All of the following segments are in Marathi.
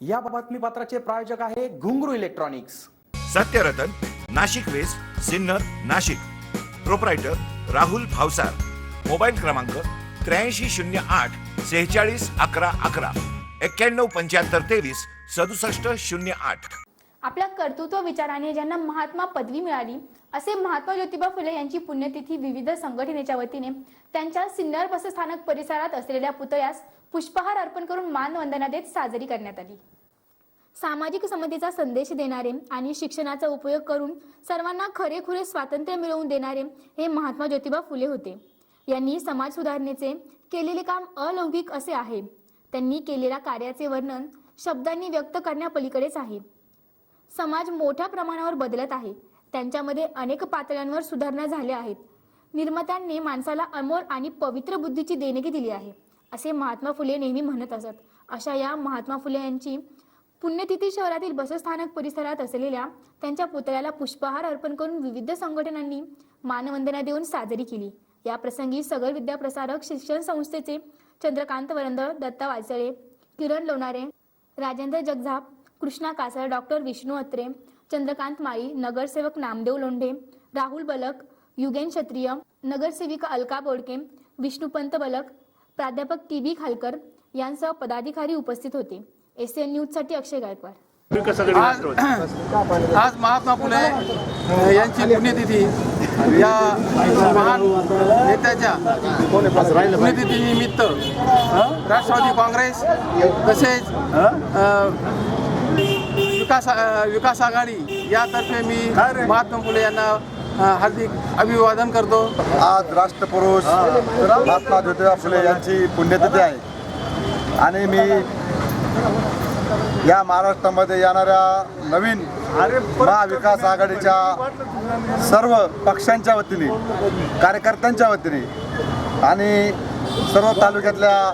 या बातमीपत्राचे प्रायोजक आहे Ghungroo electronics. Satyaratan Nashik west Sinnar Nashik. Proprietor Rahul Bhavsar. Mobile क्रमांक त्र्याऐंशी शून्य आठ सेहेचाळीस अकरा अकरा. एक्क्याण्णव पंच्याहत्तर तेवीस सदुसष्ट शून्य आठ. आपल्या कर्तृत्व विचाराने ज्यांना महात्मा पदवी मिळाली असे महात्मा ज्योतिबा फुले यांची पुण्यतिथी विविध संघटनेच्या वतीने त्यांच्या सिन्नर बसस्थानक परिसरात असलेल्या पुतळ्यास पुष्पहार अर्पण करून मानवंदना देत साजरी करण्यात आली. सामाजिक समतेचा संदेश देणारे आणि शिक्षणाचा उपयोग करून सर्वांना खरेखुरे स्वातंत्र्य मिळवून देणारे हे महात्मा ज्योतिबा फुले होते. यांनी समाज सुधारणेचे केलेले काम अलौकिक असे आहे. त्यांनी केलेल्या कार्याचे वर्णन शब्दांनी व्यक्त करण्यापलीकडेच आहे. समाज मोठ्या प्रमाणावर बदलत आहे. त्यांच्यामध्ये अनेक पातळ्यांवर सुधारणा झाल्या आहेत. निर्मात्यांनी माणसाला अमोल आणि पवित्र बुद्धीची देणगी दिली आहे. असे महात्मा फुले नेहमी म्हणत असत. अशा या महात्मा फुले यांची पुण्यतिथी शहरातील बसस्थानक परिसरात असलेल्या त्यांच्या पुतळ्याला पुष्पहार अर्पण करून विविध संघटनांनी मानवंदना देऊन साजरी केली. या प्रसंगी सगळ विद्याप्रसारक शिक्षण संस्थेचे चंद्रकांत वरंद दत्ता वाचळे किरण लोणारे राजेंद्र जगझाप कृष्णा कासर डॉक्टर विष्णू अत्रे चंद्रकांत माळी नगरसेवक नामदेव लोंढे राहुल बलक युगेन क्षत्रिय नगरसेविका अलका बोडके विष्णुपंत बलक प्राध्यापक टी बी खालकर यांसह पदाधिकारी उपस्थित होते. एस एन न्यूजसाठी अक्षय गायकवाड. आज आज महात्मा फुले यांची पुण्यतिथी या महान नेत्याच्या पुण्यतिथीनिमित्त राष्ट्रवादी काँग्रेस तसेच विकास विकास आघाडी यातर्फे मी महात्मा फुले यांना हार्दिक अभिवादन करतो. आज राष्ट्रपुरुष महात्मा ज्योतिबा फुले यांची पुण्यतिथी आहे. आणि मी या महाराष्ट्रामध्ये येणाऱ्या नवीन महाविकास आघाडीच्या सर्व पक्षांच्या वतीने कार्यकर्त्यांच्या वतीने आणि सर्व तालुक्यातल्या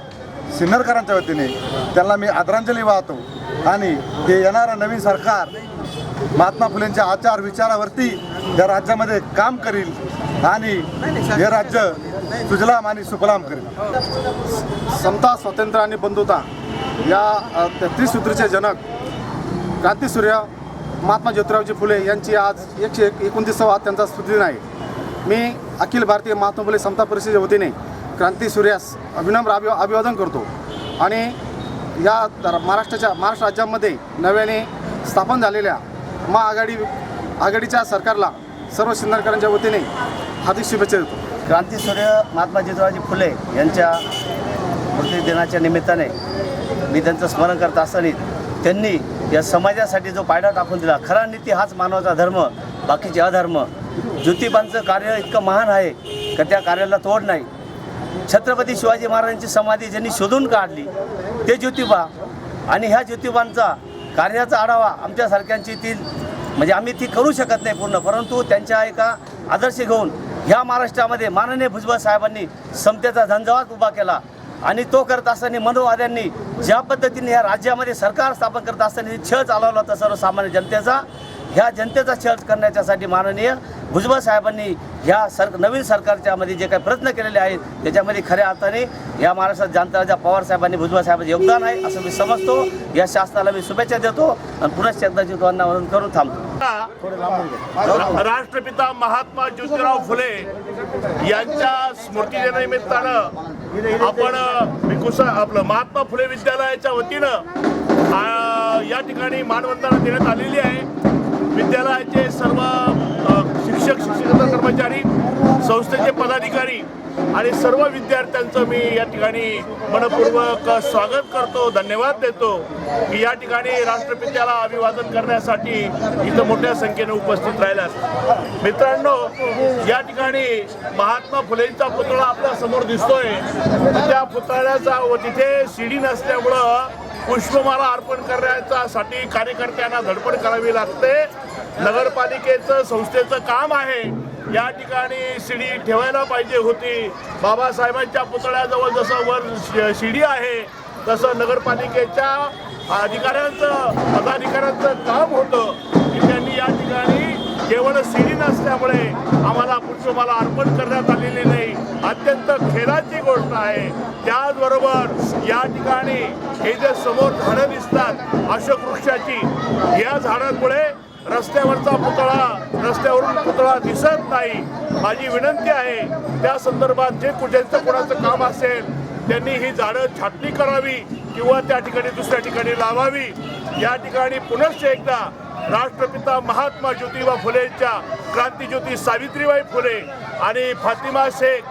सिन्नरकरांच्या वतीने त्यांना मी आदरांजली वाहतो. आणि हे येणारं नवीन सरकार महात्मा फुलेंच्या आचार विचारावरती या राज्यामध्ये काम करील आणि हे राज्य सुजलाम आणि सुफलाम करेल. समता स्वातंत्र्य आणि बंधुता या त्रिसूत्रीचे जनक क्रांतीसूर्य महात्मा ज्योतिरावजी फुले यांची आज एकशे एक एकोणतीसावा त्यांचा स्मृतिदिन आहे. मी अखिल भारतीय महात्मा फुले समता परिषदेच्या वतीने क्रांतीसूर्यास विनम्र अभि अभिवादन करतो. आणि या महाराष्ट्राच्या महाराष्ट्र राज्यामध्ये नव्याने स्थापन झालेल्या महाआघाडी आघाडीच्या सरकारला सर्व सिन्नरकरांच्या वतीने हार्दिक शुभेच्छा देतो. क्रांतीसूर्य महात्मा ज्योतिरावजी फुले यांच्या स्मृती दिनाच्या निमित्ताने मी त्यांचं स्मरण करत असताना त्यांनी या समाजासाठी जो पायडा टाकून दिला खरा नीती हाच मानवाचा धर्म बाकीचे अधर्म. ज्योतिबांचं कार्य इतकं महान आहे का त्या कार्याला तोड नाही. छत्रपती शिवाजी महाराजांची समाधी ज्यांनी शोधून काढली ते ज्योतिबा आणि ह्या ज्योतिबांचा कार्याचा आढावा आमच्यासारख्यांची ती म्हणजे आम्ही ती करू शकत नाही पूर्ण परंतु त्यांच्या एका आदर्श घेऊन ह्या महाराष्ट्रामध्ये माननीय भुजबळ साहेबांनी समतेचा झंझावात उभा केला. आणि तो करत असताना मनोवाद्यांनी ज्या पद्धतीने ह्या राज्यामध्ये सरकार स्थापन करत असताना छळ चालवला होता सर्वसामान्य जनतेचा ह्या जनतेचा छळ करण्याच्यासाठी माननीय भुजबळ साहेबांनी ह्या सर नवीन सरकारच्यामध्ये जे काही प्रयत्न केलेले आहेत त्याच्यामध्ये खऱ्या अर्थाने या महाराष्ट्रात जनता पवार साहेबांनी भुजबळ साहेबांचं योगदान आहे असं मी समजतो. या शासनाला मी शुभेच्छा देतो आणि पुन्हा एकदाची दोन करून थांबतो. राष्ट्रपिता महात्मा ज्योतिराव फुले यांच्या स्मृतीदिनानिमित्तानं आपण अ, आपलं महात्मा फुले विद्यालयाच्या वतीनं या ठिकाणी मानवंदना देण्यात आलेली आहे. विद्यालयाचे सर्व शिक्षक शिक्षक कर्मचारी संस्थेचे पदाधिकारी आणि सर्व विद्यार्थ्यांचं मी या ठिकाणी मनपूर्वक स्वागत करतो धन्यवाद देतो की या ठिकाणी राष्ट्रपित्याला अभिवादन करण्यासाठी इथं मोठ्या संख्येने उपस्थित राहिल्यात. मित्रांनो या ठिकाणी महात्मा फुलेंचा पुतळा आपल्यासमोर दिसतोय. त्या पुतळ्याचा व तिथे शिडी नसल्यामुळं पुष्पमाला अर्पण करण्याच्यासाठी कार्यकर्त्यांना धडपड करावी लागते. नगरपालिकेचं संस्थेचं काम आहे. या ठिकाणी शिडी ठेवायला पाहिजे होती. बाबासाहेबांच्या पुतळ्याजवळ जसं वर शिडी आहे तसं नगरपालिकेच्या अधिकाऱ्यांचं पदाधिकाऱ्यांचं काम होतं की त्यांनी या ठिकाणी केवळ सीडी नसल्यामुळे आम्हाला पुष्पमाला अर्पण करण्यात आलेली नाही. अत्यंत खेदाची गोष्ट आहे. त्याचबरोबर या ठिकाणी हे जे समोर झाडं दिसतात अशोक वृक्षाची या झाडांमुळे रस्त्यावरचा पुतळा रस्त्यावरून पुतळा दिसत नाही. माझी विनंती आहे त्या संदर्भात जे कुठेचं कोणाचं काम असेल त्यांनी ही झाडं छाटणी करावी किंवा त्या ठिकाणी दुसऱ्या ठिकाणी लावावी. या ठिकाणी पुनश्च एकदा राष्ट्रपिता महात्मा ज्योतिबा फुलेंच्या क्रांतीज्योती सावित्रीबाई फुले आणि फातिमा शेख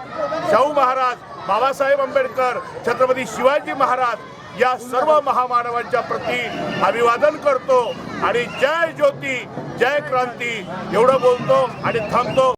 शाहू महाराज बाबासाहेब आंबेडकर छत्रपती शिवाजी महाराज या सर्व महामानवांच्या प्रती अभिवादन करतो. आणि जय ज्योती जय क्रांती एवढं बोलतो आणि थांबतो.